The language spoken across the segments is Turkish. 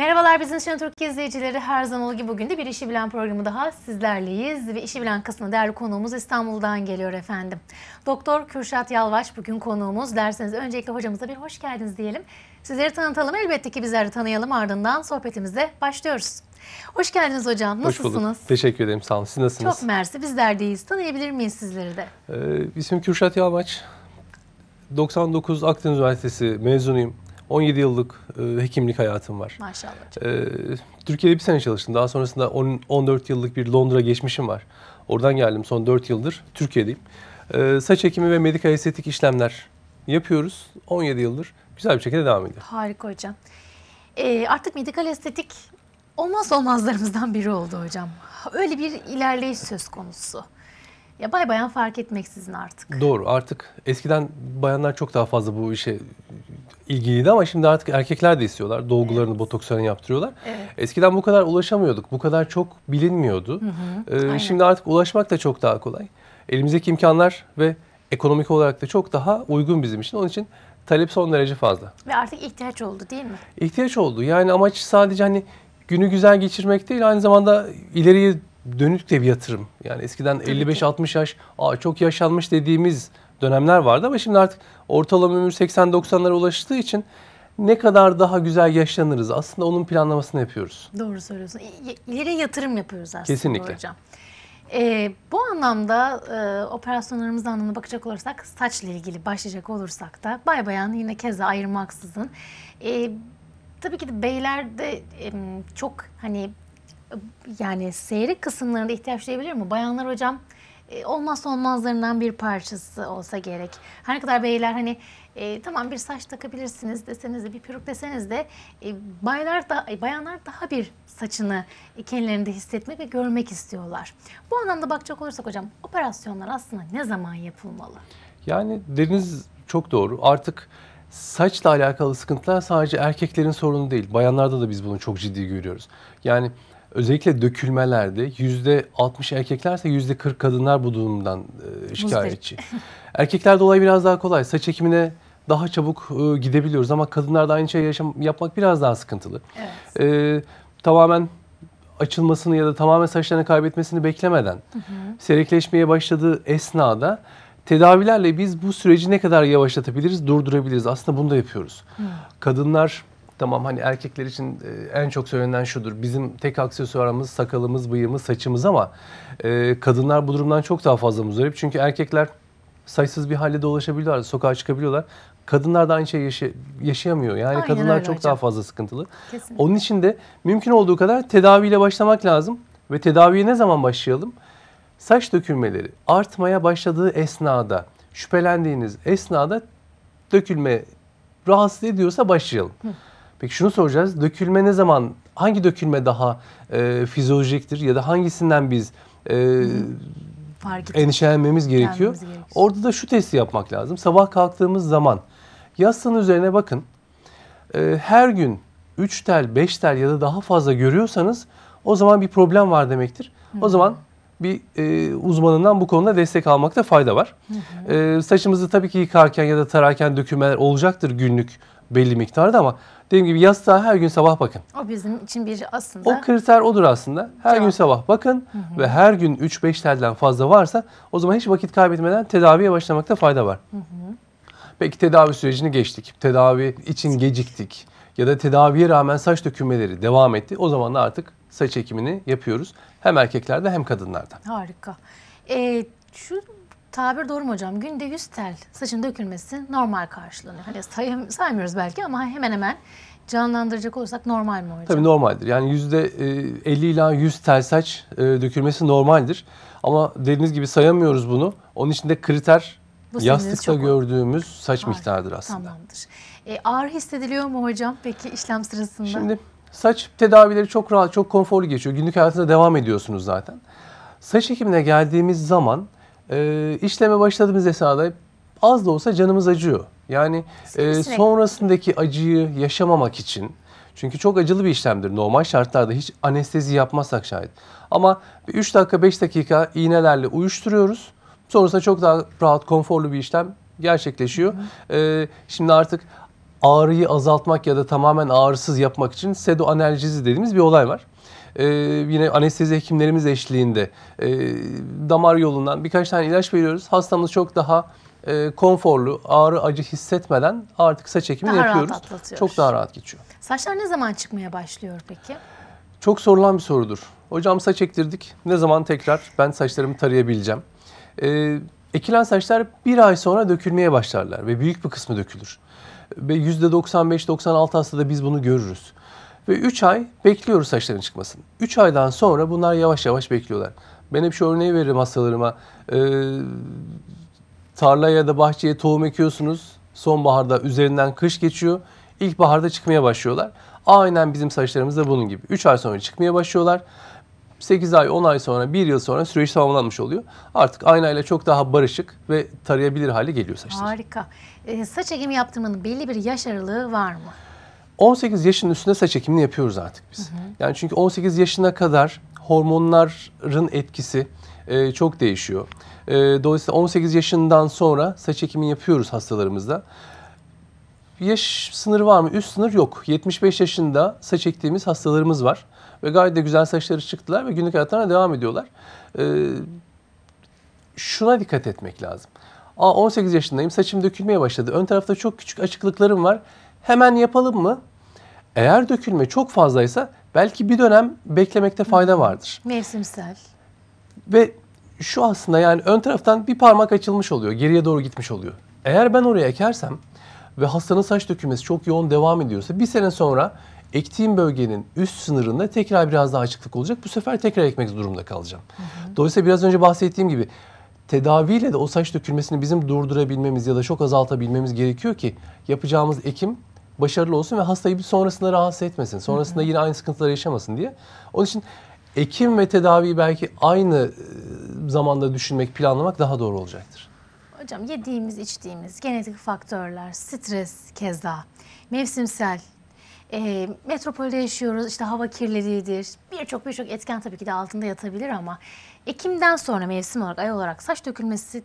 Merhabalar bizim için Türkiye izleyicileri her zaman olduğu gibi bugün de bir işi bilen programı daha sizlerleyiz ve işi bilen kısmında değerli konuğumuz İstanbul'dan geliyor efendim. Doktor Kürşat Yalvaç bugün konuğumuz. Derseniz öncelikle hocamıza bir hoş geldiniz diyelim. Sizleri tanıtalım elbette ki bizleri tanıyalım ardından sohbetimize başlıyoruz. Hoş geldiniz hocam. Nasılsınız? Hoş bulduk. Teşekkür ederim. Sağ olun. Siz nasılsınız? Çok mersi. Bizler deyiz. Tanıyabilir miyiz sizleri de? Ee, ismim Kürşat Yalvaç. 99 Akdeniz Üniversitesi mezunuyum. 17 yıllık e, hekimlik hayatım var. Maşallah. Ee, Türkiye'de bir sene çalıştım. Daha sonrasında 10, 14 yıllık bir Londra geçmişim var. Oradan geldim. Son 4 yıldır Türkiye'deyim. Ee, saç ekimi ve medikal estetik işlemler yapıyoruz. 17 yıldır güzel bir şekilde devam ediyor. Harika hocam. Ee, artık medikal estetik olmazsa olmazlarımızdan biri oldu hocam. Öyle bir ilerleyiş söz konusu. Ya bay bayan fark etmeksizin artık. Doğru. Artık eskiden bayanlar çok daha fazla bu işe ilgiliydi ama şimdi artık erkekler de istiyorlar. Dolgularını, botokslarını yaptırıyorlar. Evet. Eskiden bu kadar ulaşamıyorduk. Bu kadar çok bilinmiyordu. Ee, aynen. şimdi artık ulaşmak da çok daha kolay. Elimizdeki imkanlar ve ekonomik olarak da çok daha uygun bizim için. Onun için talep son derece fazla. Ve artık ihtiyaç oldu değil mi? İhtiyaç oldu. Yani amaç sadece hani günü güzel geçirmek değil aynı zamanda ileriye dönük de bir yatırım. Yani eskiden Tabii 55-60 yaş Aa, çok yaşanmış dediğimiz dönemler vardı ama şimdi artık ortalama ömür 80-90'lara ulaştığı için ne kadar daha güzel yaşlanırız aslında onun planlamasını yapıyoruz. Doğru söylüyorsun. İleriye yatırım yapıyoruz aslında Kesinlikle. hocam. Ee, bu anlamda e, operasyonlarımız anlamına bakacak olursak saçla ilgili başlayacak olursak da bay bayan yine keza ayırmaksızın. E, tabii ki de beylerde e, çok hani e, yani seyrek kısımlarında ihtiyaç duyabilir mi? Bayanlar hocam olmazsa olmazlarından bir parçası olsa gerek. Her ne kadar beyler hani e, tamam bir saç takabilirsiniz deseniz de bir peruk deseniz de e, baylar da e, bayanlar daha bir saçını e, kendilerinde hissetmek ve görmek istiyorlar. Bu anlamda bakacak olursak hocam operasyonlar aslında ne zaman yapılmalı? Yani deriniz çok doğru. Artık saçla alakalı sıkıntılar sadece erkeklerin sorunu değil. Bayanlarda da biz bunu çok ciddi görüyoruz. Yani özellikle dökülmelerde yüzde 60 erkeklerse yüzde 40 kadınlar bu durumdan e, şikayetçi. Erkeklerde olay biraz daha kolay. Saç ekimine daha çabuk e, gidebiliyoruz ama kadınlarda aynı şeyi yaşam, yapmak biraz daha sıkıntılı. Evet. E, tamamen açılmasını ya da tamamen saçlarını kaybetmesini beklemeden seyrekleşmeye başladığı esnada tedavilerle biz bu süreci ne kadar yavaşlatabiliriz, durdurabiliriz. Aslında bunu da yapıyoruz. Kadınlar tamam hani erkekler için e, en çok söylenen şudur. Bizim tek aksesuarımız sakalımız, bıyığımız, saçımız ama e, kadınlar bu durumdan çok daha fazla muzdarip. Çünkü erkekler saçsız bir halde dolaşabiliyorlar, sokağa çıkabiliyorlar. Kadınlar da aynı şeyi yaşa- yaşayamıyor. Yani Aynen kadınlar çok hocam. daha fazla sıkıntılı. Kesinlikle. Onun için de mümkün olduğu kadar tedaviyle başlamak lazım. Ve tedaviye ne zaman başlayalım? Saç dökülmeleri artmaya başladığı esnada, şüphelendiğiniz esnada dökülme rahatsız ediyorsa başlayalım. Peki şunu soracağız. Dökülme ne zaman, hangi dökülme daha e, fizyolojiktir ya da hangisinden biz e, Fark endişelenmemiz gerekiyor? Gerekiyor. Orada da şu testi yapmak lazım. Sabah kalktığımız zaman yastığın üzerine bakın. Ee, her gün 3 tel, 5 tel ya da daha fazla görüyorsanız o zaman bir problem var demektir. O zaman bir e, uzmanından bu konuda destek almakta fayda var. Ee, saçımızı tabii ki yıkarken ya da tararken dökülmeler olacaktır günlük belli miktarda ama dediğim gibi yastığa her gün sabah bakın. O bizim için bir aslında O kriter odur aslında. Her Cevap. gün sabah bakın ve her gün 3-5 telden fazla varsa o zaman hiç vakit kaybetmeden tedaviye başlamakta fayda var. Peki tedavi sürecini geçtik. Tedavi için geciktik. Ya da tedaviye rağmen saç dökülmeleri devam etti. O zaman da artık saç ekimini yapıyoruz. Hem erkeklerde hem kadınlarda. Harika. Ee, şu tabir doğru mu hocam? Günde 100 tel saçın dökülmesi normal karşılanıyor. Hani say- saymıyoruz belki ama hemen hemen canlandıracak olursak normal mi hocam? Tabii normaldir. Yani yüzde e, 50 ila 100 tel saç e, dökülmesi normaldir. Ama dediğiniz gibi sayamıyoruz bunu. Onun için de kriter Bu yastıkta gördüğümüz saç Harika, miktarıdır aslında. Tamamdır. Ee, ağrı hissediliyor mu hocam peki işlem sırasında? Şimdi saç tedavileri çok rahat, çok konforlu geçiyor. Günlük hayatında devam ediyorsunuz zaten. Saç ekimine geldiğimiz zaman e, işleme başladığımız esnada az da olsa canımız acıyor. Yani e, sonrasındaki acıyı yaşamamak için çünkü çok acılı bir işlemdir. Normal şartlarda hiç anestezi yapmazsak şayet. Ama 3 dakika 5 dakika iğnelerle uyuşturuyoruz. Sonrasında çok daha rahat, konforlu bir işlem gerçekleşiyor. E, şimdi artık ağrıyı azaltmak ya da tamamen ağrısız yapmak için sedoanaljizi dediğimiz bir olay var. Ee, yine anestezi hekimlerimiz eşliğinde e, damar yolundan birkaç tane ilaç veriyoruz. Hastamız çok daha e, konforlu, ağrı acı hissetmeden artık saç ekimini Daha rahat yapıyoruz. atlatıyoruz. Çok daha rahat geçiyor. Saçlar ne zaman çıkmaya başlıyor peki? Çok sorulan bir sorudur. Hocam saç ektirdik. Ne zaman tekrar ben saçlarımı tarayabileceğim? Ee, ekilen saçlar bir ay sonra dökülmeye başlarlar ve büyük bir kısmı dökülür. Ve %95-96 hastada biz bunu görürüz. Ve 3 ay bekliyoruz saçların çıkmasını. 3 aydan sonra bunlar yavaş yavaş bekliyorlar. Ben hep şu örneği veririm hastalarıma. Ee, tarlaya ya da bahçeye tohum ekiyorsunuz. Sonbaharda üzerinden kış geçiyor. İlkbaharda çıkmaya başlıyorlar. Aynen bizim saçlarımız da bunun gibi. 3 ay sonra çıkmaya başlıyorlar. 8 ay, 10 ay sonra, 1 yıl sonra süreç tamamlanmış oluyor. Artık aynayla çok daha barışık ve tarayabilir hale geliyor saçlar. Harika. Ee, saç ekimi yaptırmanın belli bir yaş aralığı var mı? 18 yaşın üstünde saç ekimini yapıyoruz artık biz. Yani çünkü 18 yaşına kadar hormonların etkisi e, çok değişiyor. E, dolayısıyla 18 yaşından sonra saç ekimi yapıyoruz hastalarımızda. Yaş sınırı var mı? Üst sınır yok. 75 yaşında saç ektiğimiz hastalarımız var. Ve gayet de güzel saçları çıktılar ve günlük hayatlarına devam ediyorlar. E, şuna dikkat etmek lazım. Aa, 18 yaşındayım, saçım dökülmeye başladı. Ön tarafta çok küçük açıklıklarım var. Hemen yapalım mı? Eğer dökülme çok fazlaysa belki bir dönem beklemekte fayda vardır. Mevsimsel. Ve şu aslında yani ön taraftan bir parmak açılmış oluyor, geriye doğru gitmiş oluyor. Eğer ben oraya ekersem ve hastanın saç dökülmesi çok yoğun devam ediyorsa bir sene sonra ektiğim bölgenin üst sınırında tekrar biraz daha açıklık olacak. Bu sefer tekrar ekmek durumunda kalacağım. Dolayısıyla biraz önce bahsettiğim gibi tedaviyle de o saç dökülmesini bizim durdurabilmemiz ya da çok azaltabilmemiz gerekiyor ki yapacağımız ekim başarılı olsun ve hastayı bir sonrasında rahatsız etmesin. Sonrasında yine aynı sıkıntıları yaşamasın diye. Onun için ekim ve tedaviyi belki aynı e, zamanda düşünmek, planlamak daha doğru olacaktır. Hocam yediğimiz, içtiğimiz, genetik faktörler, stres keza, mevsimsel, e, metropolde yaşıyoruz, işte hava kirliliğidir. Birçok birçok etken tabii ki de altında yatabilir ama Ekim'den sonra mevsim olarak, ay olarak saç dökülmesi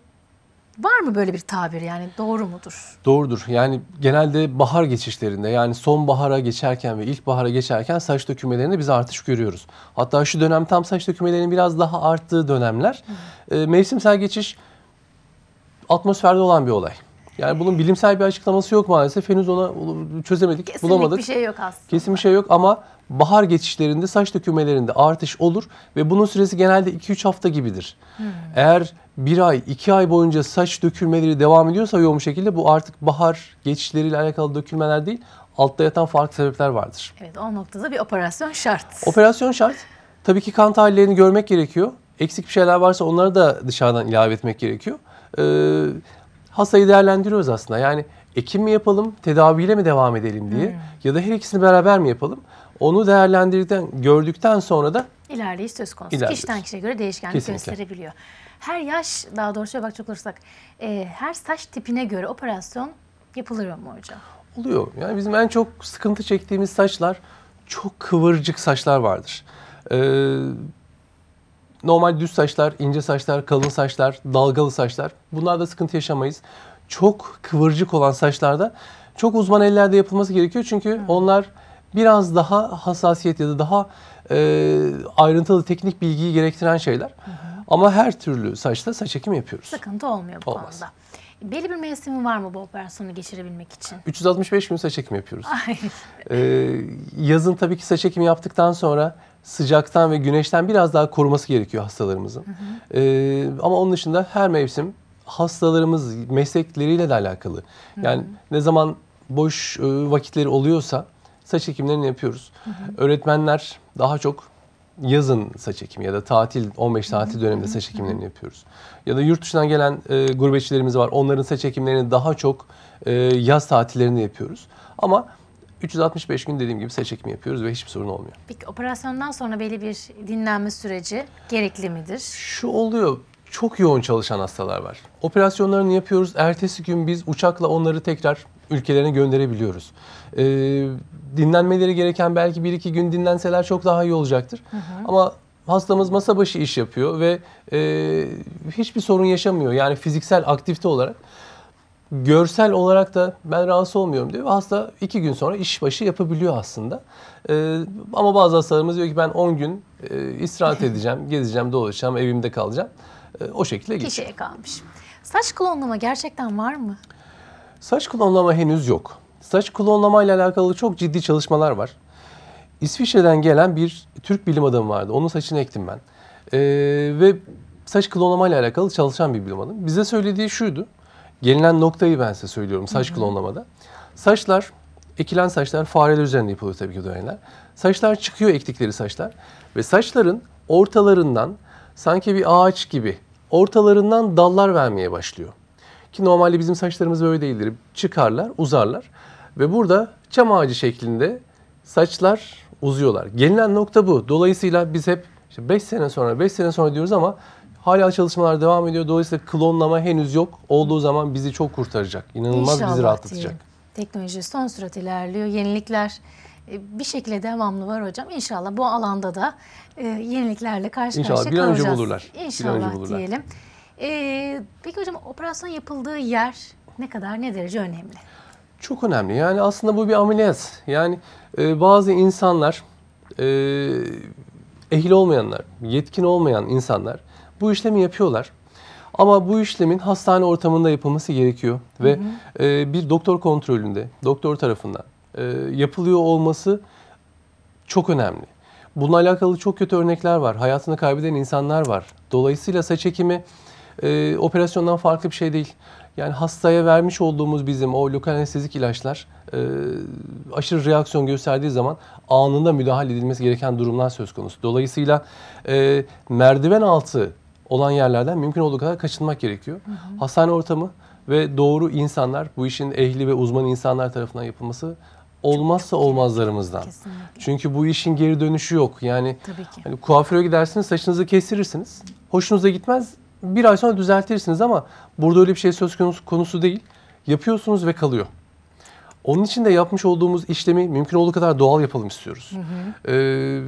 var mı böyle bir tabir yani doğru mudur? Doğrudur. Yani genelde bahar geçişlerinde yani sonbahara geçerken ve ilkbahara geçerken saç dökülmelerinde biz artış görüyoruz. Hatta şu dönem tam saç dökülmelerinin biraz daha arttığı dönemler. E, mevsimsel geçiş atmosferde olan bir olay. Yani bunun bilimsel bir açıklaması yok maalesef. Henüz ona çözemedik, Kesinlik bulamadık. bir şey yok aslında. Kesin bir şey yok ama bahar geçişlerinde saç dökülmelerinde artış olur ve bunun süresi genelde 2-3 hafta gibidir. Eğer bir ay, iki ay boyunca saç dökülmeleri devam ediyorsa yoğun şekilde bu artık bahar geçişleriyle alakalı dökülmeler değil, altta yatan farklı sebepler vardır. Evet o noktada bir operasyon şart. Operasyon şart. Tabii ki kan tahlillerini görmek gerekiyor. Eksik bir şeyler varsa onları da dışarıdan ilave etmek gerekiyor. Ee, hastayı değerlendiriyoruz aslında. Yani ekim mi yapalım, tedaviyle mi devam edelim diye ya da her ikisini beraber mi yapalım? Onu değerlendirdikten, gördükten sonra da İlerleyiş söz konusu. İlerliyoruz. Kişiden kişiye göre değişkenlik Kesinlikle. gösterebiliyor. Her yaş, daha doğrusu bakacak olursak, e, her saç tipine göre operasyon yapılır mı hocam? oluyor. Yani bizim en çok sıkıntı çektiğimiz saçlar çok kıvırcık saçlar vardır. Ee, normal düz saçlar, ince saçlar, kalın saçlar, dalgalı saçlar. Bunlarda sıkıntı yaşamayız. Çok kıvırcık olan saçlarda çok uzman ellerde yapılması gerekiyor. Çünkü onlar biraz daha hassasiyet ya da daha e, ayrıntılı teknik bilgiyi gerektiren şeyler. Ama her türlü saçta saç ekimi yapıyoruz. Sıkıntı olmuyor bu Olmaz. konuda. Belli bir mevsimi var mı bu operasyonu geçirebilmek için? 365 gün saç ekimi yapıyoruz. Ee, yazın tabii ki saç ekimi yaptıktan sonra sıcaktan ve güneşten biraz daha koruması gerekiyor hastalarımızın. Ee, ama onun dışında her mevsim hastalarımız meslekleriyle de alakalı. Yani ne zaman boş e, vakitleri oluyorsa saç ekimlerini yapıyoruz. Öğretmenler daha çok yazın saç ekimi ya da tatil 15 tatil döneminde saç ekimlerini yapıyoruz. Ya da yurt dışından gelen e, gurbetçilerimiz var. Onların saç ekimlerini daha çok e, yaz tatillerinde yapıyoruz. Ama 365 gün dediğim gibi saç ekimi yapıyoruz ve hiçbir sorun olmuyor. peki operasyondan sonra belli bir dinlenme süreci gerekli midir? Şu oluyor. Çok yoğun çalışan hastalar var. Operasyonlarını yapıyoruz. Ertesi gün biz uçakla onları tekrar ülkelerine gönderebiliyoruz. Ee, dinlenmeleri gereken belki bir iki gün dinlenseler çok daha iyi olacaktır. Ama hastamız masa başı iş yapıyor ve e, hiçbir sorun yaşamıyor. Yani fiziksel aktivite olarak. görsel olarak da ben rahatsız olmuyorum diyor. Hasta iki gün sonra iş başı yapabiliyor aslında. Ee, ama bazı hastalarımız diyor ki ben 10 gün e, istirahat edeceğim, gezeceğim, dolaşacağım, evimde kalacağım. E, o şekilde geçiyor. Kişiye kalmış. Saç klonlama gerçekten var mı? Saç klonlama henüz yok. Saç klonlama ile alakalı çok ciddi çalışmalar var. İsviçre'den gelen bir Türk bilim adamı vardı. Onun saçını ektim ben. Ee, ve saç klonlama ile alakalı çalışan bir bilim adamı. Bize söylediği şuydu. Gelinen noktayı ben size söylüyorum saç klonlamada. Saçlar, ekilen saçlar fareler üzerinde yapılıyor tabii ki dönemler. Saçlar çıkıyor ektikleri saçlar. Ve saçların ortalarından sanki bir ağaç gibi ortalarından dallar vermeye başlıyor. Ki normalde bizim saçlarımız öyle değildir. Çıkarlar, uzarlar. Ve burada çam ağacı şeklinde saçlar uzuyorlar. Gelinen nokta bu. Dolayısıyla biz hep 5 sene sonra, 5 sene sonra diyoruz ama hala çalışmalar devam ediyor. Dolayısıyla klonlama henüz yok. Olduğu zaman bizi çok kurtaracak. İnanılmaz bizi rahatlatacak. diyelim. Teknoloji son sürat ilerliyor. Yenilikler e, bir şekilde devamlı var hocam. İnşallah bu alanda da e, yeniliklerle karşı İnşallah karşıya bir an önce bulurlar. Bir an önce İnşallah bulurlar. diyelim. E, peki hocam operasyon yapıldığı yer ne kadar ne derece önemli? Çok önemli. Yani aslında bu bir ameliyat. Yani e, bazı insanlar, e, ehil olmayanlar, yetkin olmayan insanlar bu işlemi yapıyorlar. Ama bu işlemin hastane ortamında yapılması gerekiyor ve e, bir doktor kontrolünde, doktor tarafından e, yapılıyor olması çok önemli. Bununla alakalı çok kötü örnekler var. Hayatını kaybeden insanlar var. Dolayısıyla saç ekimi e, operasyondan farklı bir şey değil. Yani hastaya vermiş olduğumuz bizim o lokal anestezik ilaçlar e, aşırı reaksiyon gösterdiği zaman anında müdahale edilmesi gereken durumlar söz konusu. Dolayısıyla e, merdiven altı olan yerlerden mümkün olduğu kadar kaçınmak gerekiyor. Hastane ortamı ve doğru insanlar, bu işin ehli ve uzman insanlar tarafından yapılması olmazsa olmazlarımızdan. Kesinlikle. Çünkü bu işin geri dönüşü yok. Yani Tabii ki. hani kuaföre gidersiniz, saçınızı kestirirsiniz. Hoşunuza gitmez. Bir ay sonra düzeltirsiniz ama burada öyle bir şey söz konusu, konusu değil. Yapıyorsunuz ve kalıyor. Onun için de yapmış olduğumuz işlemi mümkün olduğu kadar doğal yapalım istiyoruz. Ee,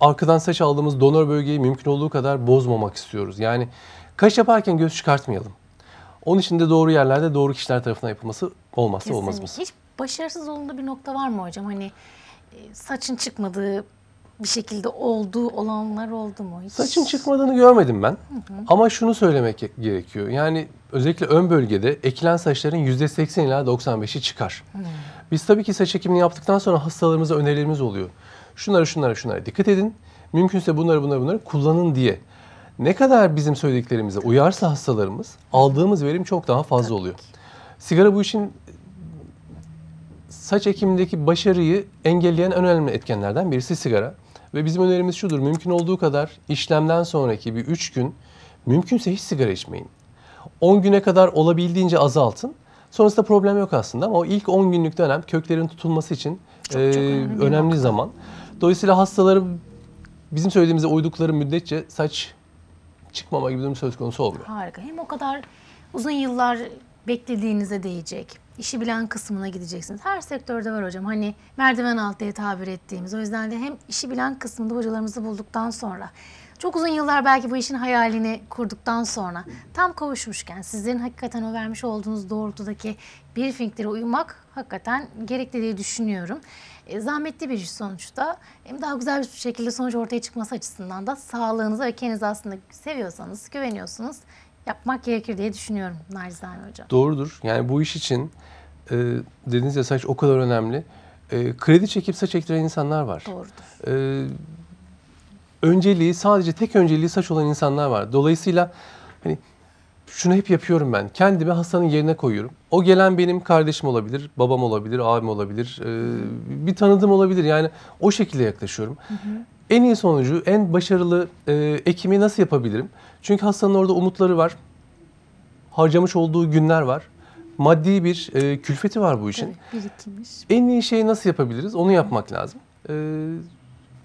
arkadan saç aldığımız donör bölgeyi mümkün olduğu kadar bozmamak istiyoruz. Yani kaş yaparken göz çıkartmayalım. Onun için de doğru yerlerde doğru kişiler tarafından yapılması olmazsa Kesinlikle. olmazımız. Hiç başarısız olduğunda bir nokta var mı hocam? Hani e, saçın çıkmadığı bir şekilde olduğu olanlar oldu mu? Hiç? Saçın çıkmadığını görmedim ben. Ama şunu söylemek ge- gerekiyor. Yani özellikle ön bölgede ekilen saçların %80 ila 95'i çıkar. Biz tabii ki saç ekimini yaptıktan sonra hastalarımıza önerilerimiz oluyor. Şunlara şunlara şunlara dikkat edin. Mümkünse bunları bunları bunları kullanın diye. Ne kadar bizim söylediklerimize uyarsa hastalarımız aldığımız verim çok daha fazla oluyor. Sigara bu işin saç ekimindeki başarıyı engelleyen en önemli etkenlerden birisi sigara. Ve bizim önerimiz şudur. Mümkün olduğu kadar işlemden sonraki bir 3 gün mümkünse hiç sigara içmeyin. 10 güne kadar olabildiğince azaltın. Sonrasında problem yok aslında ama o ilk 10 günlük dönem köklerin tutulması için Çok çok e, önemli bir önemli nokta. zaman. Dolayısıyla hastaları bizim söylediğimize uydukları müddetçe saç çıkmama gibi bir durum söz konusu olmuyor. Harika. Hem o kadar uzun yıllar beklediğinize değecek. İşi bilen kısmına gideceksiniz. Her sektörde var hocam. Hani merdiven altı diye tabir ettiğimiz. O yüzden de hem işi bilen kısmında hocalarımızı bulduktan sonra çok uzun yıllar belki bu işin hayalini kurduktan sonra tam kavuşmuşken sizlerin hakikaten o vermiş olduğunuz doğrultudaki briefinglere uymak hakikaten gerekli diye düşünüyorum. E, zahmetli bir iş sonuçta. Hem daha güzel bir şekilde sonuç ortaya çıkması açısından da sağlığınıza ve kendinizi aslında seviyorsanız, güveniyorsunuz yapmak gerekir diye düşünüyorum Narizane Hocam. Doğrudur. Yani bu iş için e, dediğiniz ya saç o kadar önemli. E, kredi çekip saç ektiren insanlar var. Doğrudur. E, önceliği sadece tek önceliği saç olan insanlar var. Dolayısıyla hani şunu hep yapıyorum ben. Kendimi hastanın yerine koyuyorum. O gelen benim kardeşim olabilir, babam olabilir, abim olabilir, e, bir tanıdığım olabilir. Yani o şekilde yaklaşıyorum. En iyi sonucu, en başarılı e, ekimi nasıl yapabilirim? Çünkü hastanın orada umutları var. Harcamış olduğu günler var. Maddi bir e, külfeti var bu işin. Birikmiş. En iyi şeyi nasıl yapabiliriz? Onu yapmak lazım. Ee,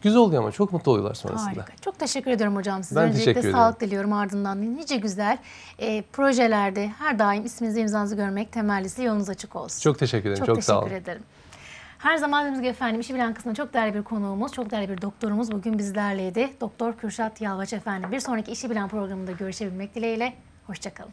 güzel oluyor ama çok mutlu oluyorlar sonrasında. Harika. Çok teşekkür ediyorum hocam size. Ben Öncelikle teşekkür ederim. sağlık diliyorum ardından nice güzel e, projelerde her daim isminizi imzanızı görmek temellisi yolunuz açık olsun. Çok teşekkür ederim. Çok, Çok, teşekkür sağ olun. ederim. Her zaman dediğimiz gibi efendim işi bilen kısmında çok değerli bir konuğumuz, çok değerli bir doktorumuz bugün bizlerleydi. Doktor Kürşat Yalvaç efendim. Bir sonraki işi bilen programında görüşebilmek dileğiyle. Hoşçakalın.